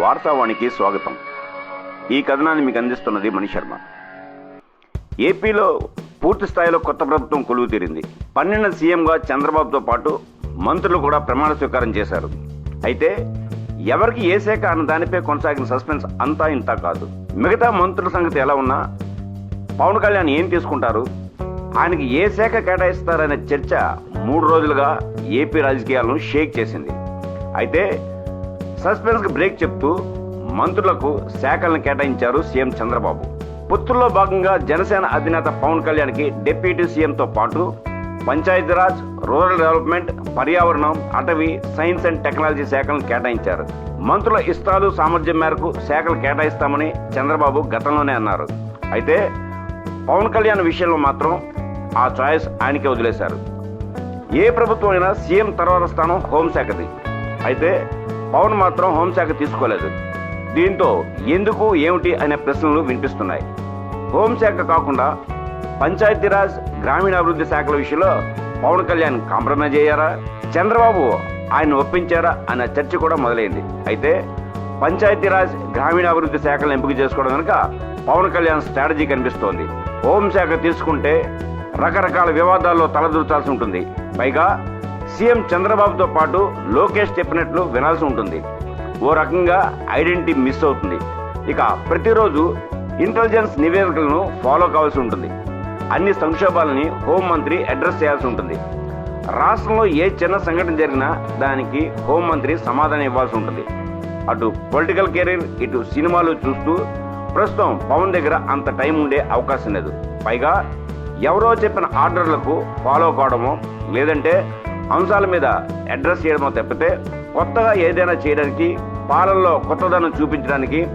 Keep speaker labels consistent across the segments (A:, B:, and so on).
A: వార్తావాణికి స్వాగతం. ఈ కథనాన్ని మీకు అందిస్తున్నది మణి శర్మ. ఏపీలో పూర్తి స్థాయిలో కొత్త ప్రభుత్వం కొలువు తీరింది. పన్నెండు సీఎంగా చంద్రబాబుతో పాటు మంత్రులు కూడా ప్రమాణ స్వీకారం చేశారు. అయితే ఎవరికి ఏ శాఖ అన్న దానిపై కొనసాగిన సస్పెన్స్ అంతా ఇంత కాదు. మిగతా మంత్రుల సంగతి ఎలా ఉన్నా పవన్ కళ్యాణ్ ఏం తీసుకుంటారు? ఆయనకి ఏ శాఖ కేటాయిస్తారనే చర్చ మూడు రోజులుగా ఏపీ రాజకీయాలను షేక్ చేసింది. అయితే సస్పెన్స్కి బ్రేక్ చెప్తూ మంత్రులకు శాఖలను కేటాయించారు సీఎం చంద్రబాబు. పొత్తుల్లో భాగంగా జనసేన అధినేత పవన్ కళ్యాణ్కి డిప్యూటీ సీఎంతో పాటు పంచాయతీరాజ్ రూరల్ డెవలప్మెంట్ పర్యావరణం అటవీ సైన్స్ అండ్ టెక్నాలజీ శాఖలను కేటాయించారు. మంత్రుల ఇష్టాలు సామర్థ్యం మేరకు శాఖలు కేటాయిస్తామని చంద్రబాబు గతంలోనే అన్నారు. అయితే పవన్ కళ్యాణ్ విషయంలో మాత్రం ఆ చాయిస్ ఆయనకే వదిలేశారు. ఏ ప్రభుత్వం అయినా సీఎం తర్వాత స్థానం హోంశాఖది. అయితే పవన్ మాత్రం హోంశాఖ తీసుకోలేదు. దీంతో ఎందుకు ఏమిటి అనే ప్రశ్నలు వినిపిస్తున్నాయి. హోంశాఖ కాకుండా పంచాయతీరాజ్ గ్రామీణాభివృద్ధి శాఖల విషయంలో పవన్ కళ్యాణ్ కాంప్రమైజ్ అయ్యారా? చంద్రబాబు ఆయన ఒప్పించారా అన్న చర్చ కూడా మొదలైంది. అయితే పంచాయతీరాజ్ గ్రామీణాభివృద్ధి శాఖలను ఎంపిక చేసుకోవడం కనుక పవన్ కళ్యాణ్ స్ట్రాటజీ కనిపిస్తోంది. హోంశాఖ తీసుకుంటే రకరకాల వివాదాల్లో తలదూర్చాల్సి ఉంటుంది. పైగా సీఎం చంద్రబాబుతో పాటు లోకేష్ చెప్పినట్లు వినాల్సి ఉంటుంది. ఓ రకంగా ఐడెంటిటీ మిస్ అవుతుంది. ఇక ప్రతిరోజు ఇంటెలిజెన్స్ నివేదికలను ఫాలో కావాల్సి ఉంటుంది. అన్ని సంక్షోభాలని హోంమంత్రి అడ్రస్ చేయాల్సి ఉంటుంది. రాష్ట్రంలో ఏ చిన్న సంఘటన జరిగినా దానికి హోంమంత్రి సమాధానం ఇవ్వాల్సి ఉంటుంది. అటు పొలిటికల్ కెరీర్ ఇటు సినిమాలు చూస్తూ ప్రస్తుతం పవన్ దగ్గర అంత టైం ఉండే అవకాశం లేదు. పైగా ఎవరో చెప్పిన ఆర్డర్లకు ఫాలో కావడమో లేదంటే అంశాల మీద అడ్రస్ చేయడమో తప్పితే కొత్తగా ఏదైనా చేయడానికి పాలనలో కొత్తదనం చూపించడానికి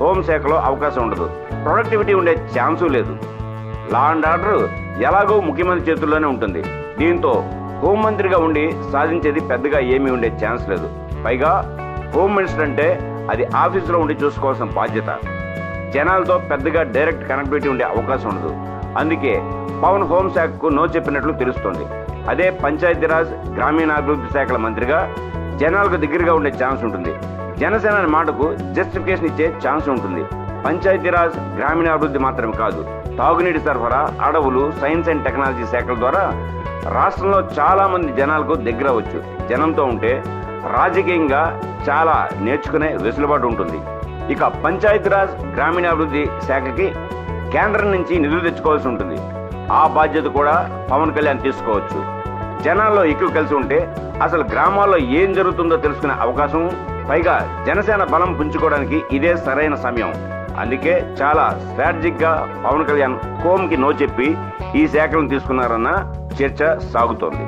A: హోంశాఖలో అవకాశం ఉండదు. ప్రొడక్టివిటీ ఉండే ఛాన్సు లేదు. లా అండ్ ఆర్డర్ ఎలాగో ముఖ్యమంత్రి చేతుల్లోనే ఉంటుంది. దీంతో హోంమంత్రిగా ఉండి సాధించేది పెద్దగా ఏమీ ఉండే ఛాన్స్ లేదు. పైగా హోమ్ మినిస్టర్ అంటే అది ఆఫీసులో ఉండి చూసుకోవాల్సిన బాధ్యత. జనాలతో పెద్దగా డైరెక్ట్ కనెక్టివిటీ ఉండే అవకాశం ఉండదు. అందుకే పవన్ హోంశాఖకు నో చెప్పినట్లు తెలుస్తోంది. అదే పంచాయతీరాజ్ గ్రామీణాభివృద్ధి శాఖల మంత్రిగా జనాలకు దగ్గరగా ఉండే ఛాన్స్ ఉంటుంది. జనసేన అనే మాటకు జస్టిఫికేషన్ ఇచ్చే ఛాన్స్ ఉంటుంది. పంచాయతీరాజ్ గ్రామీణాభివృద్ధి మాత్రమే కాదు. తాగునీటి సరఫరా అడవులు సైన్స్ అండ్ టెక్నాలజీ శాఖల ద్వారా రాష్ట్రంలో చాలా మంది జనాలకు దగ్గర అవ్వచ్చు. జనంతో ఉంటే రాజకీయంగా చాలా నేర్చుకునే వెసులుబాటు ఉంటుంది. ఇక పంచాయతీరాజ్ గ్రామీణాభివృద్ధి శాఖకి కేంద్రం నుంచి నిధులు తెచ్చుకోవాల్సి ఉంటుంది. ఆ బాధ్యత కూడా పవన్ కళ్యాణ్ తీసుకోవచ్చు. జనాల్లో ఎక్కువ కలిసి ఉంటే అసలు గ్రామాల్లో ఏం జరుగుతుందో తెలుసుకునే అవకాశం పైగా జనసేన బలం పుంజుకోవడానికి ఇదే సరైన సమయం. అందుకే చాలా స్ట్రాటజిక్గా పవన్ కళ్యాణ్ కోమ్కి నో చెప్పి ఈ శాఖలను తీసుకున్నారన్న చర్చ సాగుతోంది.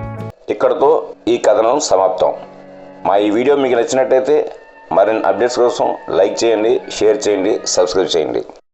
B: ఇక్కడతో ఈ కథనం సమాప్తం. మా ఈ వీడియో మీకు నచ్చినట్టయితే మరిన్ని అప్డేట్స్ కోసం లైక్ చేయండి షేర్ చేయండి సబ్స్క్రైబ్ చేయండి.